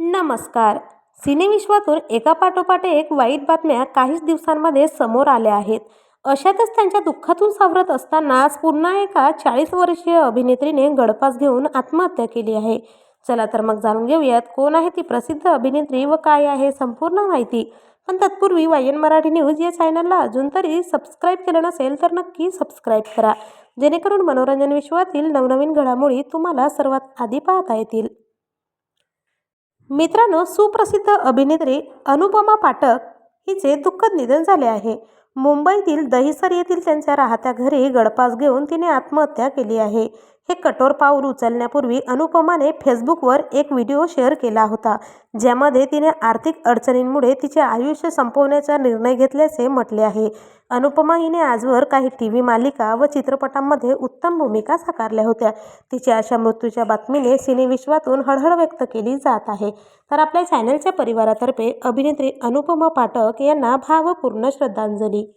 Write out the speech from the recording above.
नमस्कार. सिनेविश्वातून एकापाठोपाठ एक वाईट बातम्या काहीच दिवसांमध्ये समोर आल्या आहेत. अशातच त्यांच्या दुःखातून सावरत असताना आज पुन्हा एका चाळीस वर्षीय अभिनेत्रीने गळफास घेऊन आत्महत्या केली आहे. चला तर मग जाणून घेऊयात कोण आहे ती प्रसिद्ध अभिनेत्री व काय आहे संपूर्ण माहिती. पण तत्पूर्वी वायन मराठी न्यूज या चॅनलला अजून तरी सबस्क्राईब केलं नसेल तर नक्की सबस्क्राईब करा. जेणेकरून मनोरंजन विश्वातील नवनवीन घडामोडी तुम्हाला सर्वात आधी पाहता येतील. मित्रांनो सुप्रसिद्ध अभिनेत्री अनुपमा पाठक हिचे दुःखद निधन झाले आहे. मुंबईतील दहिसर येथील त्यांच्या राहत्या घरी गळपास घेऊन तिने आत्महत्या केली आहे. हे कठोर पाऊल उचलण्यापूर्वी अनुपमाने फेसबुकवर एक व्हिडिओ शेअर केला होता ज्यामध्ये तिने आर्थिक अडचणींमुळे तिचे आयुष्य संपवण्याचा निर्णय घेतल्याचे म्हटले आहे. अनुपमा हिने आजवर काही टी व्ही मालिका व चित्रपटांमध्ये उत्तम भूमिका साकारल्या होत्या. तिच्या अशा मृत्यूच्या बातमीने सिनेविश्वातून हळहळ व्यक्त केली जात आहे. तर आपल्या चॅनलच्या परिवारातर्फे अभिनेत्री अनुपमा पाठक यांना भावपूर्ण श्रद्धांजली.